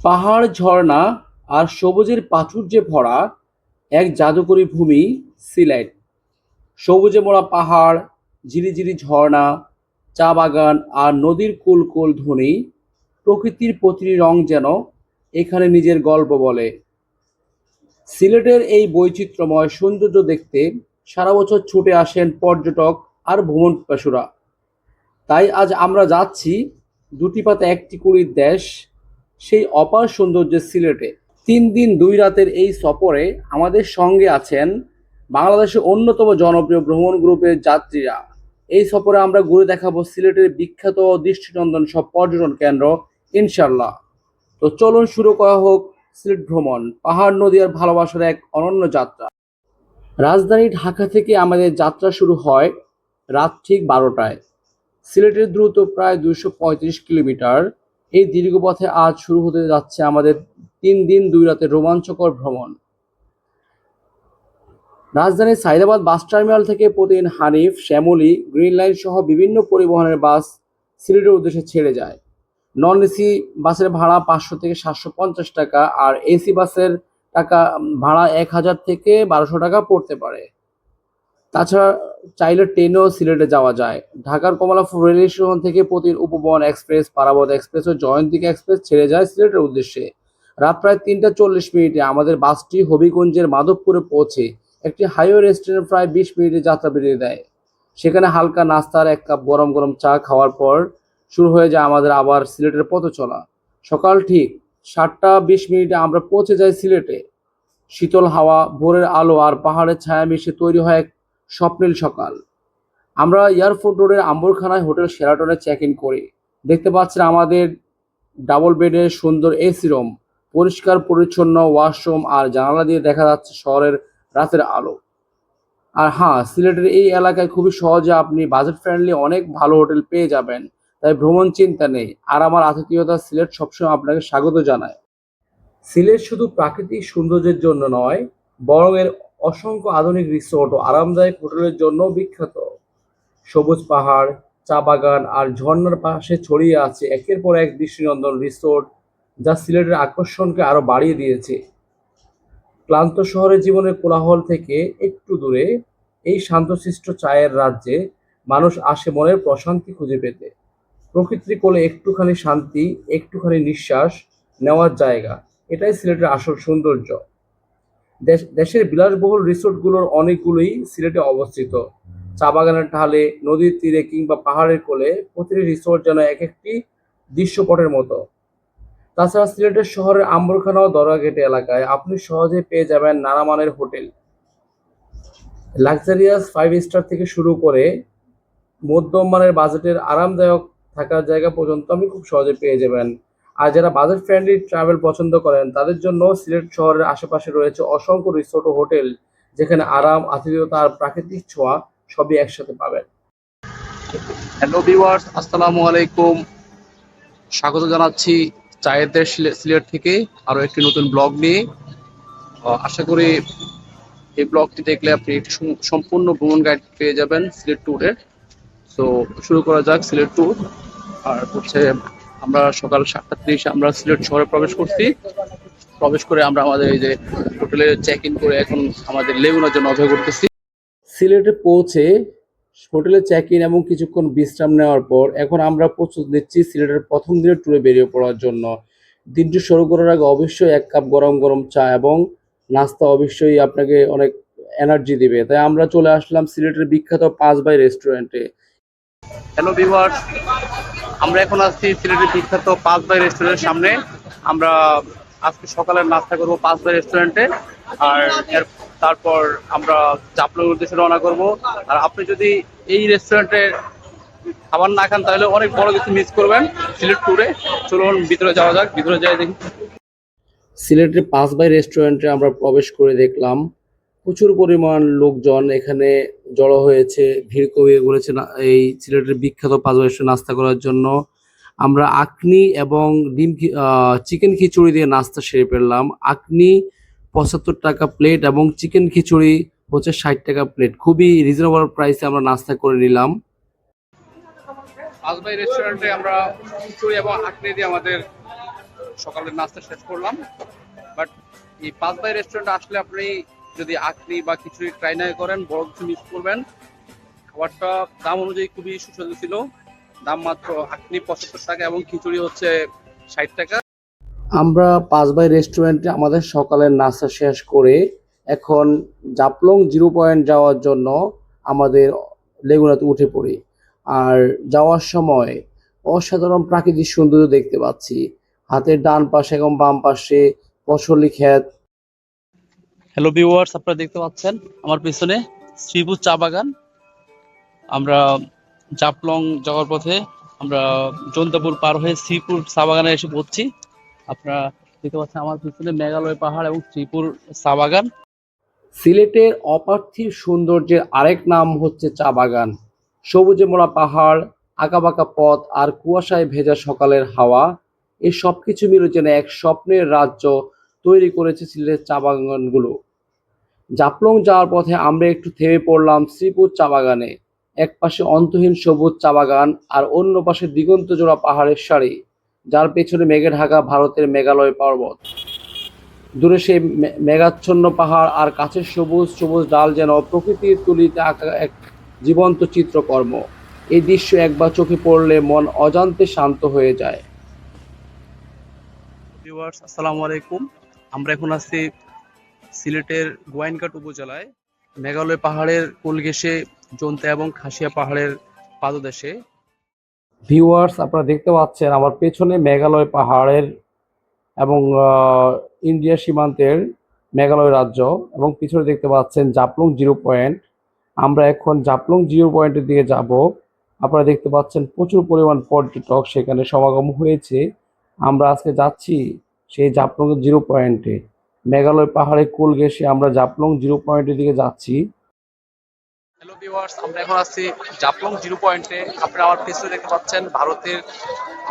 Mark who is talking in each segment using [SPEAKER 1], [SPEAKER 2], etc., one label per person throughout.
[SPEAKER 1] পাহাড়, ঝর্ণা আর সবুজের প্রাচুর্যে ভরা, এক জাদুকরী ভূমি সিলেট সবুজে মোড়া পাহাড়, ঝিরিঝিরি ঝর্ণা, চা বাগান আর নদীর কুল কুল ধ্বনি, প্রকৃতির প্রতিটি রং যেন এখানে নিজের গল্প বলে। সিলেটের এই বৈচিত্র্যময় সৌন্দর্য দেখতে সারা বছর ছুটে আসেন পর্যটক আর ভ্রমণ পিপাসুরা। তাই আজ আমরা যাচ্ছি দুটি পাতে একটি কুড়ির দেশ সেই অপার সৌন্দর্যের সিলেটে। তিন দিন দুই রাতের এই সফরে আমাদের সঙ্গে আছেন বাংলাদেশের অন্যতম জনপ্রিয় ভ্রমণ গ্রুপের যাত্রীরা। এই সফরে আমরা ঘুরে দেখাবো সিলেটের বিখ্যাত দৃষ্টিনন্দন সব পর্যটন কেন্দ্র ইনশাল্লাহ তো চলুন শুরু করা হোক সিলেট ভ্রমণ, পাহাড়, নদী আর ভালোবাসার এক অনন্য যাত্রা। রাজধানী ঢাকা থেকে আমাদের যাত্রা শুরু হয় রাত ঠিক বারোটায়। সিলেটের দ্রুত প্রায় দুশো কিলোমিটার এই দীর্ঘ পথে আজ শুরু হতে যাচ্ছে আমাদের তিন দিন দুই রাতে রোমাঞ্চকর ভ্রমণ। রাজধানীর সাইদাবাদ বাস টার্মিনাল থেকে প্রতিদিন হানিফ, শ্যামলি, গ্রিন লাইন সহ বিভিন্ন পরিবহনের বাস সিলেটের উদ্দেশ্যে ছেড়ে যায়। নন এসি বাসের ভাড়া পাঁচশো থেকে সাতশো পঞ্চাশ টাকা, আর এসি বাসের টাকা ভাড়া এক হাজার থেকে বারোশো টাকা পড়তে পারে। তাছাড়া চাইলে ট্রেনেও সিলেটে যাওয়া যায়। ঢাকার কমলাপুর রেল স্টেশন থেকে প্রতিদিন উপবন এক্সপ্রেস পারাবত এক্সপ্রেস ও জয়ন্তিকা এক্সপ্রেস ছেড়ে যায় সিলেটের উদ্দেশ্যে। রাত প্রায় তিনটা চল্লিশ মিনিটে আমাদের বাসটি হবিগঞ্জের মাধবপুরে পৌঁছে একটি হাইওয়ে রেস্টুরেন্ট প্রায় বিশ মিনিটে যাত্রা বেরিয়ে দেয়। সেখানে হালকা নাস্তার এক কাপ গরম গরম চা খাওয়ার পর শুরু হয়ে যায় আমাদের আবার সিলেটের পথ চলা। সকাল ঠিক সাতটা বিশ মিনিটে আমরা পৌঁছে যাই সিলেটে। শীতল হাওয়া, ভোরের আলো আর পাহাড়ের ছায়া মিশে তৈরি হয় এক স্বপ্নিল সকাল। আমরা এয়ারপোর্ট রোডের আম্বরখানায় হোটেল শেরাটনে চেক ইন করি। দেখতে পাচ্ছেন আমাদের ডাবল বেডের সুন্দর এসি রুম। পরিষ্কার, পরিচ্ছন্ন ওয়াশরুম আর জানালা দিয়ে দেখা যাচ্ছে শহরের রাতের আলো। আর হ্যাঁ সিলেটের এই এলাকায় খুবই সহজে আপনি বাজেট ফ্রেন্ডলি অনেক ভালো হোটেল পেয়ে যাবেন। তাই ভ্রমণ চিন্তা নেই। আর আমার আতিথেয়তা সিলেট সবসময় আপনাকে স্বাগত জানায়। সিলেট শুধু প্রাকৃতিক সৌন্দর্যের জন্য নয়, বরং এর অসংখ্য আধুনিক রিসোর্ট ও আরামদায়ক হোটেলের জন্য বিখ্যাত। সবুজ পাহাড়, চা বাগান আর ঝর্ণার পাশে ছড়িয়ে আছে একের পর এক দৃষ্টিনন্দন রিসোর্ট যা সিলেটের আকর্ষণকে আরও বাড়িয়ে দিয়েছে। ক্লান্ত শহরের জীবনের কোলাহল থেকে একটু দূরে এই শান্তশিষ্ট চায়ের রাজ্যে মানুষ আসে মনের প্রশান্তি খুঁজে পেতে। প্রকৃতির কোলে একটুখানি শান্তি, একটুখানি নিঃশ্বাস নেওয়ার জায়গা, এটাই সিলেটের আসল সৌন্দর্য। দেশের বিলাসবহুল রিসোর্টগুলোর অনেকগুলোই সিলেটে অবস্থিত। চা বাগানের ঢালে, নদীর তীরে কিংবা পাহাড়ের কোলে প্রতিটি রিসোর্ট যেন এক একটি দৃশ্যপটের মতো। তাছাড়া সিলেটের শহরের আম্বরখানা ও দরগাঘেটে এলাকায় আপনি সহজে পেয়ে যাবেন নানা মানের হোটেল। লাক্সারিয়াস ফাইভ স্টার থেকে শুরু করে মধ্যম মানের বাজেটের আরামদায়ক থাকার জায়গা পর্যন্ত আপনি খুব সহজে পেয়ে যাবেন। আর যারা বাজেট ফ্রেন্ডলি ট্রাভেল পছন্দ করেন, তাদের জন্য সিলেট শহরের আশেপাশে রয়েছে অসংখ্য রিসোর্ট ও হোটেল যেখানে আরাম, আতিথেয়তা আর প্রাকৃতিক ছোঁয়া সবই একসাথে পাবেন। হ্যালো ভিউয়ার্স আসসালামু আলাইকুম। স্বাগত জানাচ্ছি সিলে- সিলেট থেকে আরও একটি নতুন ব্লগ নিয়ে। আশা করি এই ব্লগটি দেখলে আপনি একটি সম্পূর্ণ ভ্রমণ গাইড পেয়ে যাবেন সিলেট ট্যুরের তো শুরু করা যাক সিলেট ট্যুর আর হচ্ছে আমরা সকাল সাতটা ত্রিশে আমরা সিলেট শহরে প্রবেশ করছি। প্রবেশ করে আমরা আমাদের এই যে হোটেলে চেক ইন করে এখন আমাদের লেগুনার জন্য অপেক্ষা করতেছি। সিলেটে পৌঁছে হোটেলে চেক ইন এবং কিছুক্ষণ বিশ্রাম নেওয়ার পর এখন আমরা প্রস্তুত নিচ্ছি সিলেটের প্রথম দিনের ট্যুরে বেরিয়ে পড়ার জন্য। দিনটি শুরু করার আগে অবশ্যই এক কাপ গরম গরম চা এবং নাস্তা অবশ্যই আপনাকে অনেক এনার্জি দিবে। তাই আমরা চলে আসলাম সিলেটের বিখ্যাত পাঁচ বাই রেস্টুরেন্টে হ্যালো ভিউয়ার্স আমরা এখন আসছি সিলেটের বিখ্যাত পাঁচ বাই রেস্টুরেন্টের সামনে। আমরা আজকে সকালের নাস্তা করব পাঁচ বাই রেস্টুরেন্টে। আর তারপর আমরা চাপলের উদ্দেশ্যে রওনা করব। আর আপনি যদি এই রেস্টুরেন্টে খাবার না খান, তাহলে অনেক বড় কিছু মিস করবেন সিলেট ট্যুরে চলুন, ভিতরে যাওয়া যাক। ভিতরে যাই দেখি। সিলেটের পাঁচ বাই রেস্টুরেন্টে আমরা প্রবেশ করে দেখলাম প্রচুর পরিমাণ লোকজন এখানে জড়ো হয়েছে, ভিড় কমিয়ে না, এই সিলেটের বিখ্যাত পাঁচ বাই রেস্টুরেন্ট নাস্তা করার জন্য। আমরা আকনি এবং ডিম চিকেন খিচুড়ি দিয়ে নাস্তা সেরে ফেললাম। আকনি পঁচাত্তর টাকা প্লেট এবং চিকেন খিচুড়ি হচ্ছে ষাট টাকা প্লেট। খুবই রিজনেবল প্রাইসে আমরা নাস্তা করে নিলাম। পাঁচ বাই রেস্টুরেন্টে আমরা খিচুড়ি এবং আকনি দিয়ে আমাদের সকালের নাস্তা শেষ করলাম। বাট এই পাঁচ বাই রেস্টুরেন্টে আসলে আপনি যদি আকনি বা খিচুড়ি ট্রাই না করেন, বড় কিছু মিস করবেন। খাবারটা দাম অনুযায়ী খুবই সুস্বাদু ছিল। দাম মাত্র আকনি পঁচাত্তর টাকা এবং খিচুড়ি হচ্ছে ষাট টাকা। আমরা পাঁচ বাই রেস্টুরেন্টে আমাদের সকালের নাস্তা শেষ করে এখন জাপলং জিরো পয়েন্ট যাওয়ার জন্য আমাদের লেগুনাতে উঠে পড়ি। আর যাওয়ার সময় অসাধারণ প্রাকৃতিক সৌন্দর্য দেখতে পাচ্ছি। হাতের ডান পাশে এবং বাম পাশে ফসলি ক্ষেত হ্যালো ভিউয়ার্স আপনারা দেখতে পাচ্ছেন আমার পিছনে শ্রীপুর চা বাগান। আমরা জাপলং যাওয়ার পথে আমরা জন্তাপুর পার হয়ে শ্রীপুর চা বাগানে এসে পড়ছি। আপনারা দেখতে পাচ্ছেন আমার পিছনে মেঘালয় পাহাড় এবং শ্রীপুর চা বাগান। সিলেটের অপার্থিব সৌন্দর্যের আরেক নাম হচ্ছে চা বাগান। সবুজে মোড়া পাহাড়, আঁকাবাঁকা পথ আর কুয়াশায় ভেজা সকালের হাওয়া, এই সব কিছু মিলে যেন এক স্বপ্নের রাজ্য তৈরি করেছে সিলেটের চা বাগানগুলো। জাপলং যাওয়ার পথে আমরা একটু থেমে পড়লাম শ্রীপুর চা বাগানে। এক পাশে অন্তহীন সবুজ চা বাগান আর অন্য পাশে দিগন্ত জোড়া পাহাড়ের সারি, যার পেছনে মেঘে ঢাকা ভারতের মেঘালয় পর্বত। দূরে সেই মেঘাচ্ছন্ন পাহাড় আর কাছের সবুজ সবুজ ডাল যেন প্রকৃতির তুলিতে আঁকা এক জীবন্ত চিত্রকর্ম। এই দৃশ্য একবার চোখে পড়লে মন অজান্তে শান্ত হয়ে যায়। আসসালামু আলাইকুম। আমরা এখন আছি সিলেটের গোয়াইনঘাট উপজেলায় মেঘালয় পাহাড়ের কোল ঘেঁষে, জন্তা এবং খাসিয়া পাহাড়ের পাদদেশে। ভিউয়ার্স আপনারা দেখতে পাচ্ছেন আমার পেছনে মেঘালয় পাহাড়ের এবং ইন্ডিয়া সীমান্তের মেঘালয় রাজ্য এবং পিছনে দেখতে পাচ্ছেন জাপলং জিরো পয়েন্ট। আমরা এখন জাপলং জিরো পয়েন্টের দিকে যাব। আপনারা দেখতে পাচ্ছেন প্রচুর পরিমাণ পর্যটক সেখানে সমাগম হয়েছে। আমরা আজকে যাচ্ছি সেই জাপলং জিরো পয়েন্টে। মেঘালয় পাহাড়ে কুল ঘেঁষে আমরা জাপলং জিরো পয়েন্টের দিকে যাচ্ছি। হ্যালো ভিউয়ার্স আমরা এখন আছি জাপলং জিরো পয়েন্টে। আপনারা আমার পিছনে দেখতে পাচ্ছেন ভারতের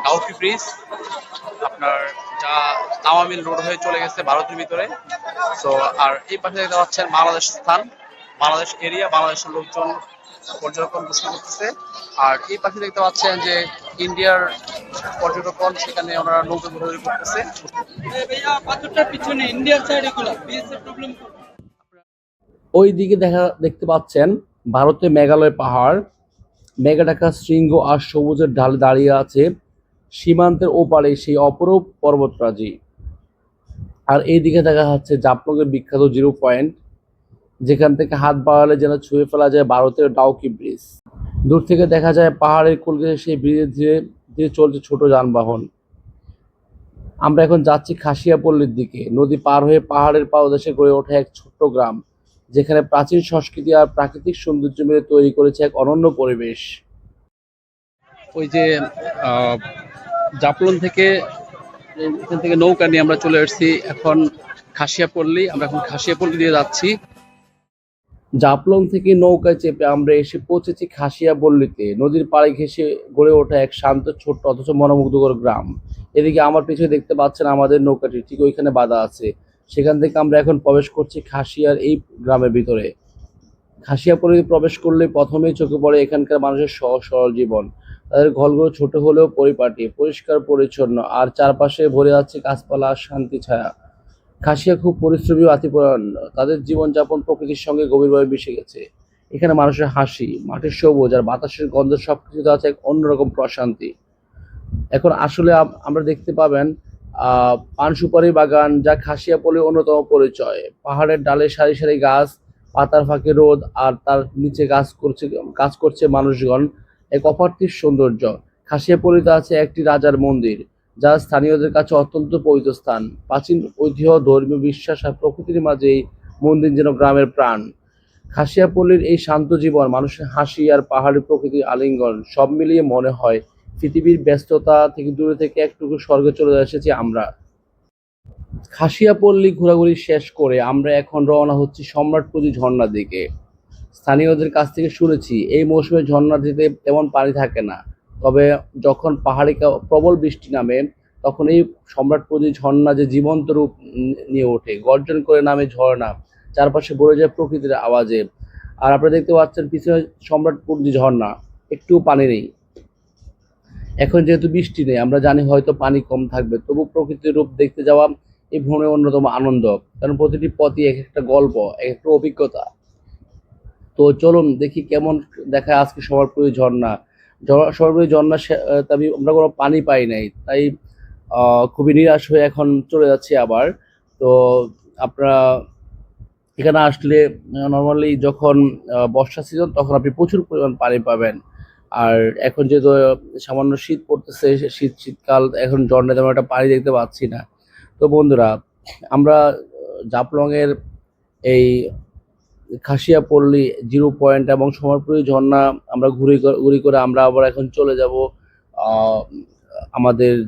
[SPEAKER 1] ডাউকি ব্রিজ আপনার যা তাওয়ামিল রোড হয়ে চলে গেছে ভারতের ভিতরে। সো আর এই পাশে দেখতে পাচ্ছেন বাংলাদেশ স্থান, বাংলাদেশ এরিয়া বাংলাদেশের লোকজন পর্যটকগণ বসে করতেছে। আর এই পাখি দেখতে পাচ্ছেন যে ইন্ডিয়ার পর্যটকগণ সেখানে ওনারা নৌকা ঘোরাঘুরি করতেছে। ওই দিকে দেখা দেখতে পাচ্ছেন ভারতে মেঘালয় পাহাড়। মেঘাঢাকা শৃঙ্গ আর সবুজের ঢালে দাঁড়িয়ে আছে সীমান্তের ওপারে সেই অপরূপ পর্বতরাজি। আর এই দিকে দেখা যাচ্ছে জাপনগের বিখ্যাত জিরো পয়েন্ট। যেখান থেকে হাত বাড়ালে যেন ছুঁয়ে ফেলা যায় ভারতের ডাউকি ব্রিজ। দূর থেকে দেখা যায় পাহাড়ের কলকে সেই ব্রিজে ধীরে ধীরে চলছে ছোট যানবাহন। আমরা এখন যাচ্ছি খাসিয়াপল্লির দিকে। নদী পার হয়ে পাহাড়ের পাদদেশে গড়ে ওঠে এক ছোট্ট গ্রাম, যেখানে প্রাচীন সংস্কৃতি আর প্রাকৃতিক সৌন্দর্য মিলে তৈরি করেছে এক অনন্য পরিবেশ। ওই যে জাপলন থেকে, এখান থেকে নৌকা নিয়ে আমরা চলে এসেছি। এখন খাসিয়াপল্লী, আমরা এখন খাসিয়াপল্লী দিয়ে যাচ্ছি। জাপলং থেকে নৌকায় চেপে আমরা এসে পৌঁছেছি খাসিয়াপল্লীতে। নদীর পাড়ে ঘেঁষে গড়ে ওঠা এক শান্ত, ছোট্ট, অথচ মনোমুগ্ধকর গ্রাম। এদিকে আমার পিছনে দেখতে পাচ্ছেন আমাদের নৌকাটি, ঠিক ওইখানে বাঁধা আছে। সেখান থেকে আমরা এখন প্রবেশ করছি খাসিয়ার এই গ্রামের ভিতরে। খাসিয়াপুরে প্রবেশ করলে প্রথমেই চোখে পড়ে এখানকার মানুষের সহজ, সরল জীবন। তাদের ঘরগুলো ছোট হলেও পরিপাটি, পরিষ্কার, পরিচ্ছন্ন। আর চারপাশে ভরে আছে গাছপালা, শান্তি, ছায়া। খাসিয়া খুব পরিশ্রমী ও তাদের জীবনযাপন প্রকৃতির সঙ্গে গভীরভাবে মিশে গেছে। এখানে মানুষের হাসি, মাটির সবুজ আর বাতাসের গন্ধ সবকিছুতে আছে এক অন্যরকম প্রশান্তি। এখন আসলে আমরা দেখতে পাবেন পান সুপারি বাগান যা খাসিয়াপল্লির অন্যতম পরিচয়। পাহাড়ের ডালে সারি সারি গাছ, পাতার ফাঁকে রোদ আর তার নিচে গাছ করছে কাজ করছে মানুষগণ। এক অপার্থিব সৌন্দর্য। খাসিয়াপল্লিতে আছে একটি রাজার মন্দির। যা স্থানীয়দের কাছে অত্যন্ত পবিত্র স্থান। প্রাচীন ঐতিহ্য ধর্মীয় বিশ্বাস আর প্রকৃতির মাঝে এই মন্দির যেন গ্রামের প্রাণ। খাসিয়াপল্লির এই শান্ত জীবন, মানুষের হাসি আর পাহাড়ি প্রকৃতির আলিঙ্গন, সব মিলিয়ে মনে হয় পৃথিবীর ব্যস্ততা থেকে দূরে থেকে একটুকু স্বর্গে চলে এসেছি আমরা। খাসিয়াপল্লী ঘোরাঘুরি শেষ করে আমরা এখন রওনা হচ্ছি সম্রাটপুরি ঝর্ণার দিকে। স্থানীয়দের কাছ থেকে শুনেছি, এই মৌসুমে ঝর্ণাটিতে তেমন পানি থাকে না। তবে যখন পাহাড়ি প্রবল বৃষ্টি নামে, তখন এই সম্রাটপুরি ঝর্ণা যে জীবন্ত রূপ নিয়ে ওঠে, গর্জন করে নামে ঝর্ণা, চারপাশে বয়ে যায় প্রকৃতির আওয়াজে। আর আপনারা দেখতে পাচ্ছেন পিছনে সম্রাটপুরি ঝর্ণা, একটু পানি নেই। এখন যেহেতু বৃষ্টি নেই, আমরা জানি হয়তো পানি কম থাকবে, তবু প্রকৃতির রূপ দেখতে যাওয়া এই ভ্রমণের অন্যতম আনন্দ, কারণ প্রতিটি পথই এক একটা গল্প, এক একটা অভিজ্ঞতা। তো চলুন দেখি কেমন দেখায় আজকে সবার প্রিয় ঝর্ণা। প্রিয় ঝর্ণা সে- আমরা কোনো পানি পাই নাই। তাই খুবই নিরাশ হয়ে এখন চলে যাচ্ছি আবার। তো আপনারা এখানে আসলে নর্মালি যখন বর্ষা সিজন তখন আপনি প্রচুর পরিমাণ পানি পাবেন। আর এখন যেহেতু সামান্য শীত পড়তেছে, শীত শীতকাল, এখন ঝর্ণায় তেমন একটা পানি দেখতে পাচ্ছি না। তো বন্ধুরা, আমরা জাপলং এর এই খাসিয়াপল্লী, জিরো পয়েন্ট এবং সমরপুরি ঝর্ণা, আমরা ঘুরে ঘুরি করে আমরা আবার এখন চলে যাব আমাদের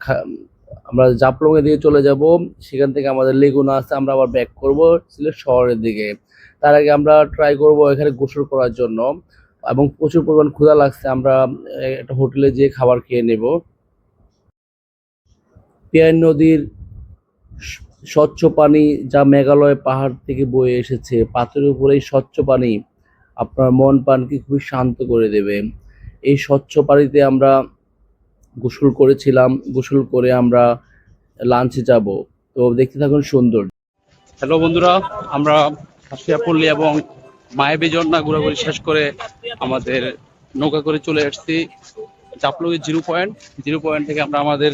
[SPEAKER 1] খা- আমরা জাপলং এর দিকে চলে যাব, সেখান থেকে আমাদের লেগুনা আছে, আমরা আবার ব্যাক করব সিলেট শহরের দিকে। তার আগে আমরা ট্রাই করব এখানে গোসল করার জন্য এবং প্রচুর পরিমাণ ক্ষুধা লাগছে, আমরা একটা হোটেলে যেয়ে খাবার খেয়ে নেব। পেয়ার নদীর স্বচ্ছ পানি যা মেঘালয় পাহাড় থেকে বয়ে এসেছে, পাথরের উপরে এই স্বচ্ছ পানি আপনার মন প্রাণকে খুবই শান্ত করে দেবে। এই স্বচ্ছ পানিতে আমরা গোসল করেছিলাম, গোসল করে আমরা লাঞ্চে যাব। তো দেখতে থাকুন সুন্দর।
[SPEAKER 2] হ্যালো বন্ধুরা, আমরা হাসিয়াপল্লী এবং মায়াবী ঝর্ণা ঘোরাঘুরি শেষ করে আমাদের নৌকা করে চলে এসেছি। চাপলুকের জিরো পয়েন্ট জিরো পয়েন্ট থেকে আমরা আমাদের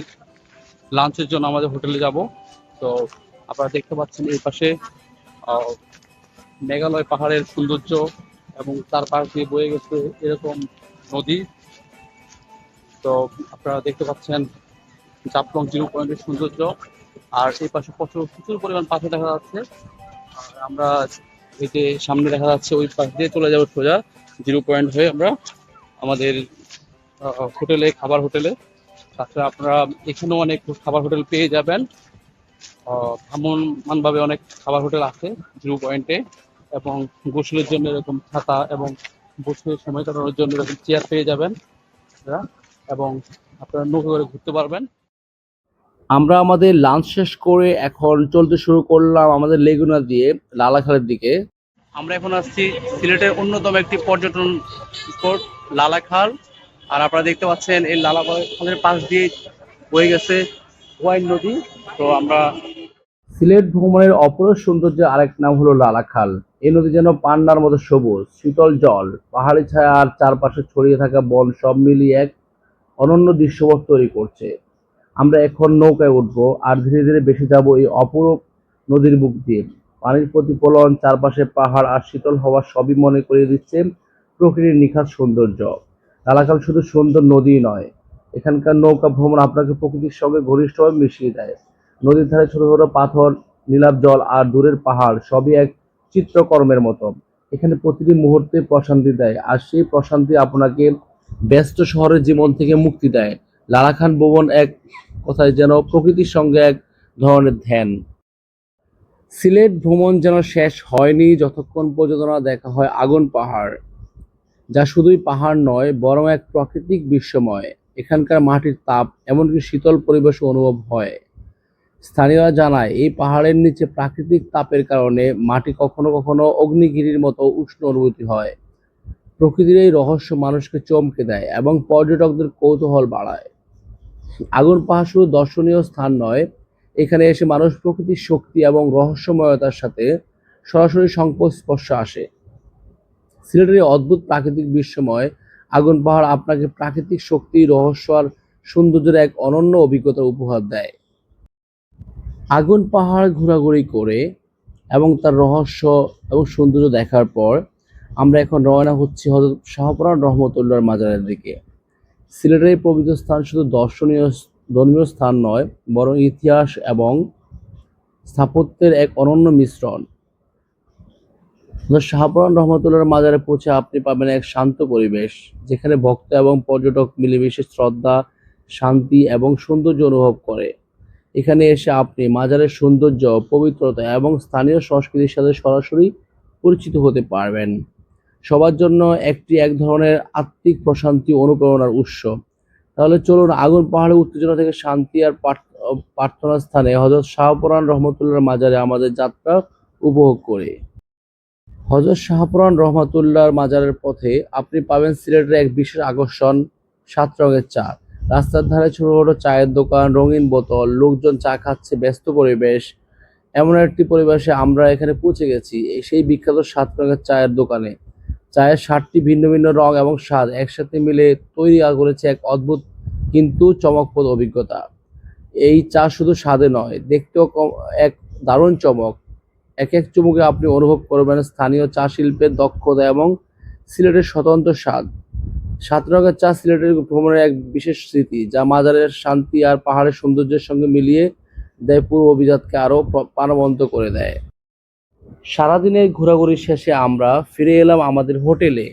[SPEAKER 2] লাঞ্চের জন্য আমাদের হোটেলে যাব। তো আপনারা দেখতে পাচ্ছেন এই পাশে মেঘালয় পাহাড়ের সৌন্দর্য এবং তার পাশ দিয়ে বয়ে গেছে এরকম নদী। তো আপনারা দেখতে পাচ্ছেন জাপলং জিরো পয়েন্টের সৌন্দর্য। আর এই পাশে প্রচুর প্রচুর পরিমাণ পাখি দেখা যাচ্ছে। আর আমরা এই যে সামনে দেখা যাচ্ছে, ওই পাশ দিয়ে চলে যাব সোজা জিরো পয়েন্ট হয়ে আমরা আমাদের হোটেলে, খাবার হোটেলে। তাছাড়া আপনারা এখানেও অনেক খাবার হোটেল পেয়ে যাবেন। আহ, ভ্রাম্যমান ভাবে অনেক খাবার হোটেল আছে জিরো পয়েন্টে এবং গোসলের জন্য এরকম ছাতা এবং বসে সময় কাটানোর জন্য এরকম চেয়ার পেয়ে যাবেন এবং আপনারা নৌকা করে ঘুরতে পারবেন।
[SPEAKER 1] আমরা আমাদের লাঞ্চ শেষ করে এখন চলতে শুরু করলাম আমাদের লেগুনা দিয়ে লালাখালের দিকে।
[SPEAKER 2] আমরা এখন আসছি সিলেটের অন্যতম একটি পর্যটন স্পট লালাখাল। আর আপনারা দেখতে পাচ্ছেন এই লালাখালের পাশ দিয়ে বয়ে গেছে ওয়াইন নদী। তো আমরা
[SPEAKER 1] সিলেট ভ্রমণের অপর সৌন্দর্যের আরেক নাম হলো লালাখাল। এই নদী যেন পান্নার মতো সবুজ, শীতল জল, পাহাড়ি ছায়া আর চারপাশে ছড়িয়ে থাকা বন সব মিলিয়ে এক অনন্য দৃশ্যপট তৈরি করছে। আমরা এখন নৌকায় উঠবো আর ধীরে ধীরে বেশি যাব এই অপরূপ নদীর বুক দিয়ে। পানির প্রতিফলন, চারপাশে পাহাড় আর শীতল হওয়া সবই মনে করিয়ে দিচ্ছে প্রকৃতির নিখাত সৌন্দর্য। লালাখাল শুধু সুন্দর নদী নয় এখানকার নৌকা ভ্রমণ আপনাকে প্রকৃতির সঙ্গে ঘনিষ্ঠভাবে মিশিয়ে দেয়। নদীর ধারে ছোট ছোট পাথর, নীলাভ জল আর দূরের পাহাড় সবই এক চিত্রকর্মের মতো। এখানে প্রতিটি মুহূর্তে প্রশান্তি দেয় আর সেই প্রশান্তি আপনাকে ব্যস্ত শহরের জীবন থেকে মুক্তি দেয়। লালাখান ভবন এক কথায় যেন প্রকৃতির সঙ্গে এক ধরনের ধ্যান। সিলেট ভ্রমণ যেন শেষ হয়নি যতক্ষণ পর্যন্ত না দেখা হয় আগুন পাহাড়, যা শুধুই পাহাড় নয়, বরং এক প্রাকৃতিক বিস্ময় এখানকার মাটির তাপ এমনকি শীতল পরিবেশ অনুভব হয়। স্থানীয়রা জানায়, এই পাহাড়ের নিচে প্রাকৃতিক তাপের কারণে মাটি কখনো কখনো অগ্নিগিরির মতো উষ্ণ অনুভূতি হয়। প্রকৃতির এই রহস্য মানুষকে চমকে দেয় এবং পর্যটকদের কৌতূহল বাড়ায়। আগুন পাহাড় শুধু দর্শনীয় স্থান নয়, এখানে এসে মানুষ প্রকৃতির শক্তি এবং রহস্যময়তার সাথে সরাসরি সংস্পর্শে আসে। সিলেটের অদ্ভুত প্রাকৃতিক বিস্ময় আগুন পাহাড় আপনাকে প্রাকৃতিক শক্তি, রহস্য আর সৌন্দর্যের এক অনন্য অভিজ্ঞতা উপহার দেয়। আগুন পাহাড় ঘোরাঘুরি করে এবং তার রহস্য এবং সৌন্দর্য দেখার পর আমরা এখন রওনা হচ্ছি হজরত শাহপুরান রহমতুল্লাহর মাজারের দিকে। সিলেটের পবিত্র স্থান শুধু দর্শনীয় ধর্মীয় স্থান নয়, বরং ইতিহাস এবং স্থাপত্যের এক অনন্য মিশ্রণ। শাহপুরান রহমতুল্লাহর মাজারে পৌঁছে আপনি পাবেন এক শান্ত পরিবেশ, যেখানে ভক্ত এবং পর্যটক মিলেমিশে শ্রদ্ধা, শান্তি এবং সৌন্দর্য অনুভব করে। এখানে এসে আপনি মাজারের সৌন্দর্য, পবিত্রতা এবং স্থানীয় সংস্কৃতির সাথে সরাসরি পরিচিত হতে পারবেন। সবার জন্য একটি এক ধরনের আত্মিক প্রশান্তি অনুপ্রেরণার উৎস। তাহলে চলুন আগুন, পাহাড়ের উত্তেজনা থেকে শান্তি আর প্রার্থনা স্থানে হজরত শাহপুরান রহমতুল্লাহর মাজারে আমাদের যাত্রা উপভোগ করি। হজরত শাহপুরান রহমাতুল্লাহর মাজারের পথে আপনি পাবেন সিলেটের এক বিশেষ আকর্ষণ, সাত রঙের চা। রাস্তার ধারে ছোট ছোট চায়ের দোকান, রঙিন বোতল, লোকজন চা খাচ্ছে, ব্যস্ত পরিবেশ। এমন একটি পরিবেশে আমরা এখানে পৌঁছে গেছি সেই বিখ্যাত সাত রঙের চায়ের দোকানে। চায়ের সাতটি ভিন্ন ভিন্ন রং এবং স্বাদ একসাথে মিলে তৈরি করেছে এক অদ্ভুত কিন্তু চমকপ্রদ অভিজ্ঞতা। এই চা শুধু স্বাদে নয়, দেখতেও এক দারুণ চমক। এক এক চুমুকে আপনি অনুভব করবেন স্থানীয় চা শিল্পের দক্ষতা এবং সিলেটের স্বতন্ত্র স্বাদ। সাত রঙের চা সিলেটের ভ্রমণের এক বিশেষ স্মৃতি, যা মাজারের শান্তি আর পাহাড়ের সৌন্দর্যের সঙ্গে মিলিয়ে দেয় পুরো অভিজাতকে আরও প্রাণবন্ত করে দেয়। সারাদিনের ঘোরাঘুরি শেষে আমরা ফিরে এলাম আমাদের হোটেলে।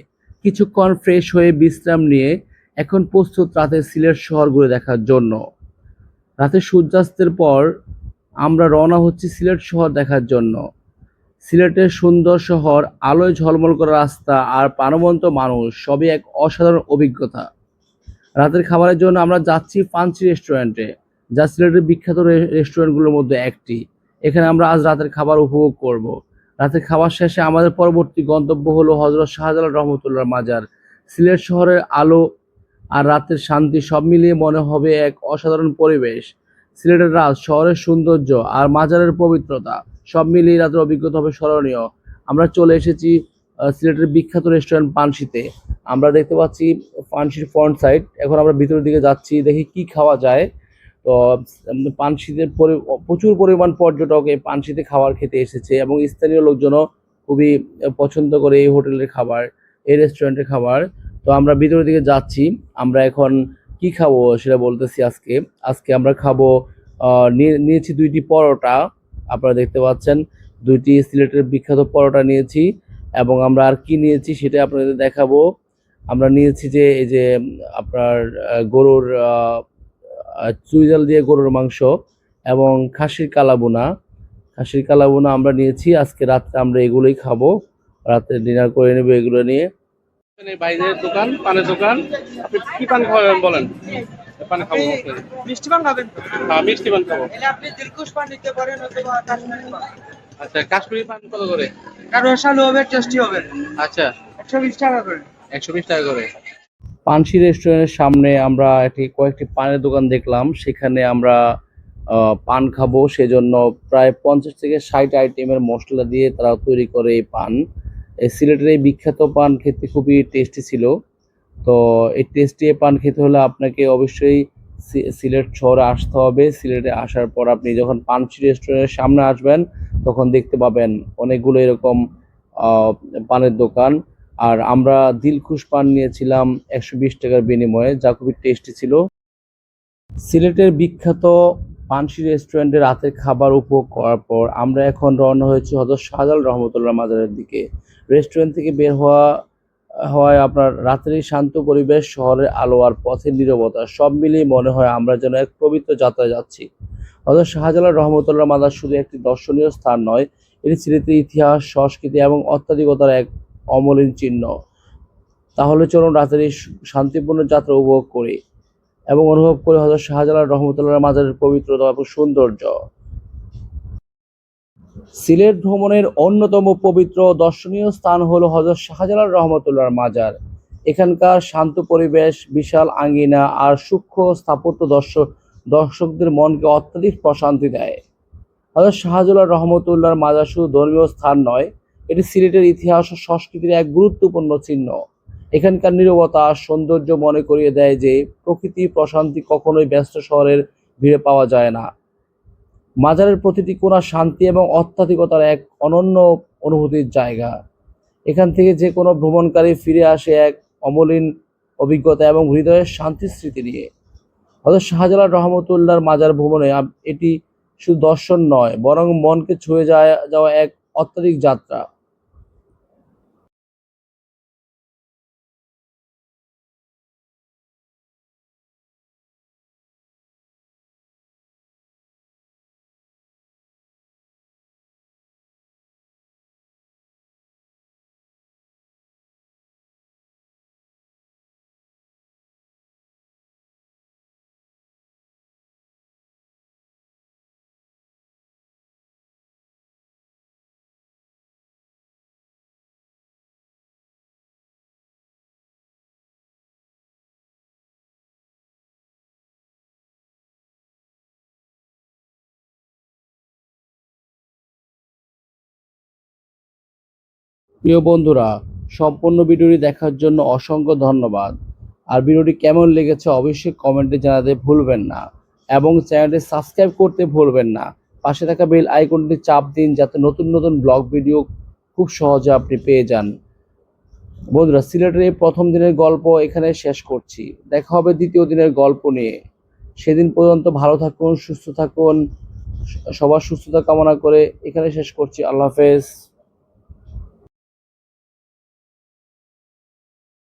[SPEAKER 1] কিছুক্ষণ ফ্রেশ হয়ে বিশ্রাম নিয়ে এখন প্রস্তুত রাতে সিলেট শহর ঘুরে দেখার জন্য। রাতে সূর্যাস্তের পর আমরা রওনা হচ্ছি সিলেট শহর দেখার জন্য। সিলেটের সুন্দর শহর, আলোয় ঝলমল করা রাস্তা আর প্রাণবন্ত মানুষ, সবই এক অসাধারণ অভিজ্ঞতা। রাতের খাবারের জন্য আমরা যাচ্ছি পাঞ্চি রেস্টুরেন্টে, যা সিলেটের বিখ্যাত রেস্টুরেন্টগুলোর মধ্যে একটি। এখানে আমরা আজ রাতের খাবার উপভোগ করব। রাতের খাবার শেষে আমাদের পরবর্তী গন্তব্য হলো হজরত শাহজালাল রহমতুল্লাহ মাজার। সিলেট শহরের আলো আর রাতের শান্তি সব মিলিয়ে মনে হবে এক অসাধারণ পরিবেশ। সিলেটের রাজ, শহরের সৌন্দর্য আর মাজারের পবিত্রতা, সব মিলিয়ে রাতের অভিজ্ঞতা হবে স্মরণীয়। আমরা চলে এসেছি সিলেটের বিখ্যাত রেস্টুরেন্ট পানশিতে। আমরা দেখতে পাচ্ছি পানশির ফ্রন্ট সাইড এখন আমরা ভিতরের দিকে যাচ্ছি, দেখি কি খাওয়া যায়। তো পানশিতে পরি- প্রচুর পরিমাণ পর্যটক এই পানশিতে খাবার খেতে এসেছে এবং স্থানীয় লোকজনও খুবই পছন্দ করে এই হোটেলের খাবার, এই রেস্টুরেন্টের খাবার। তো আমরা ভিতরের দিকে যাচ্ছি। আমরা এখন কি খাব সেটা বলতেছি আজকে। আজকে আমরা খাব নিয়ে- নিয়েছি দুইটি পরোটা। আপনারা দেখতে পাচ্ছেন, দুইটি সিলেটের বিখ্যাত পরোটা নিয়েছি এবং আমরা আর কি নিয়েছি সেটা আপনাদের দেখাবো। আমরা নিয়েছি যে, এই যে, আপনার গরুর চুইজাল দিয়ে গরুর মাংস এবং খাসির কালাবোনা। খাসির কালাবোনা আমরা নিয়েছি। আজকে রাত্রে আমরা এগুলোই খাব। রাতে ডিনার করে নেব এগুলো নিয়ে।
[SPEAKER 2] বাইরের দোকান পানের দোকান। আপনি কি পান খাবেন বলেন? পান খাব
[SPEAKER 3] মিষ্টি পান খাবেন?
[SPEAKER 2] হ্যাঁ মিষ্টি পান খাব।
[SPEAKER 3] আপনি দিলকুশ পান নিতে পারেন অথবা কাশ্মীরি পান।
[SPEAKER 2] আচ্ছা কাশ্মীরি পান কত করে?
[SPEAKER 3] আর রসালো হবে টেস্টি হবে।
[SPEAKER 2] আচ্ছা।
[SPEAKER 3] একশো বিশ টাকা করে।
[SPEAKER 2] একশো বিশ টাকা করে।
[SPEAKER 1] পানসি রেস্টুরেন্টের সামনে আমরা একটি কয়েকটি পানের দোকান দেখলাম। সেখানে আমরা আহ, পান খাব। সেজন্য প্রায় পঞ্চাশ থেকে ষাট আইটেমের মশলা দিয়ে তারা তৈরি করে এই পান। সিলেটের এই বিখ্যাত পান খেতে খুবই টেস্টি ছিল। তো এই টেস্টি পান খেতে হলে আপনাকে অবশ্যই সিলেট শহরে আসতে হবে। সিলেটে আসার পর আপনি যখন পানসি রেস্টুরেন্টের সামনে আসবেন, তখন দেখতে পাবেন অনেকগুলো এরকম পানের দোকান। আর আমরা দিলখুশ পান নিয়েছিলাম একশো বিশ টাকার বিনিময়ে, যা খুবই টেস্টি ছিল। সিলেটের বিখ্যাত পানসি রেস্টুরেন্টে রাতের খাবার উপভোগ করার পর আমরা এখন রওনা হয়েছি হজরত শাহজালাল রহমতুল্লাহ মাজারের দিকে। রেস্টুরেন্ট থেকে বের হওয়া, হওয়ায় আপনার রাতের শান্ত পরিবেশ, শহরের আলো আর পথের নীরবতা, সব মিলিয়ে মনে হয় আমরা যেন এক পবিত্র যাত্রায় যাচ্ছি। হজরত শাহজালাল রহমতুল্লাহ মাজার শুধু একটি দর্শনীয় স্থান নয়, এটি সিলেটের ইতিহাস, সংস্কৃতি এবং অত্যাধিকতার এক অমলিন চিহ্ন। তাহলে চলুন রাতের শান্তিপূর্ণ যাত্রা উপভোগ করি এবং অনুভব করি হজরত শাহজালাল রহমতুল্লাহ মাজারের পবিত্রতা এবং সৌন্দর্য। সিলেট ভ্রমণের অন্যতম পবিত্র দর্শনীয় স্থান হলো হজরত শাহজালাল রহমতুল্লাহর মাজার। এখানকার শান্ত পরিবেশ, বিশাল আঙ্গিনা আর সূক্ষ্ম স্থাপত্য দর্শক দর্শকদের মনকে অত্যাধিক প্রশান্তি দেয়। হজরত শাহজালাল রহমতুল্লাহর মাজার শুধু ধর্মীয় স্থান নয়, এটি সিলেটের ইতিহাস ও সংস্কৃতির এক গুরুত্বপূর্ণ চিহ্ন। এখানকার নীরবতা সৌন্দর্য মনে করিয়ে দেয় যে, প্রকৃতি প্রশান্তি কখনোই ব্যস্ত শহরের ভিড়ে পাওয়া যায় না। মাজারের প্রতিটি কোনা শান্তি এবং অত্যাধিকতার এক অনন্য অনুভূতির জায়গা। এখান থেকে যে কোনো ভ্রমণকারী ফিরে আসে এক অমলিন অভিজ্ঞতা এবং হৃদয়ের শান্তির স্মৃতি নিয়ে। হয়তো শাহজালাল রহমতুল্লাহর মাজার ভ্রমণে এটি শুধু দর্শন নয়, বরং মনকে ছুঁয়ে যায়, যাওয়া এক অত্যাধিক যাত্রা। প্রিয় বন্ধুরা, সম্পূর্ণ ভিডিওটি দেখার জন্য অসংখ্য ধন্যবাদ। আর ভিডিওটি কেমন লেগেছে অবশ্যই কমেন্টে জানাতে ভুলবেন না এবং চ্যানেলটি সাবস্ক্রাইব করতে ভুলবেন না। পাশে থাকা বেল আইকনটি চাপ দিন যাতে নতুন নতুন ব্লগ ভিডিও খুব সহজে আপনি পেয়ে যান। বন্ধুরা, সিলেটের এই প্রথম দিনের গল্প এখানে শেষ করছি। দেখা হবে দ্বিতীয় দিনের গল্প নিয়ে। সেদিন পর্যন্ত ভালো থাকুন, সুস্থ থাকুন, সবার সুস্থতা কামনা করে এখানে শেষ করছি। আল্লাহ হাফেজ।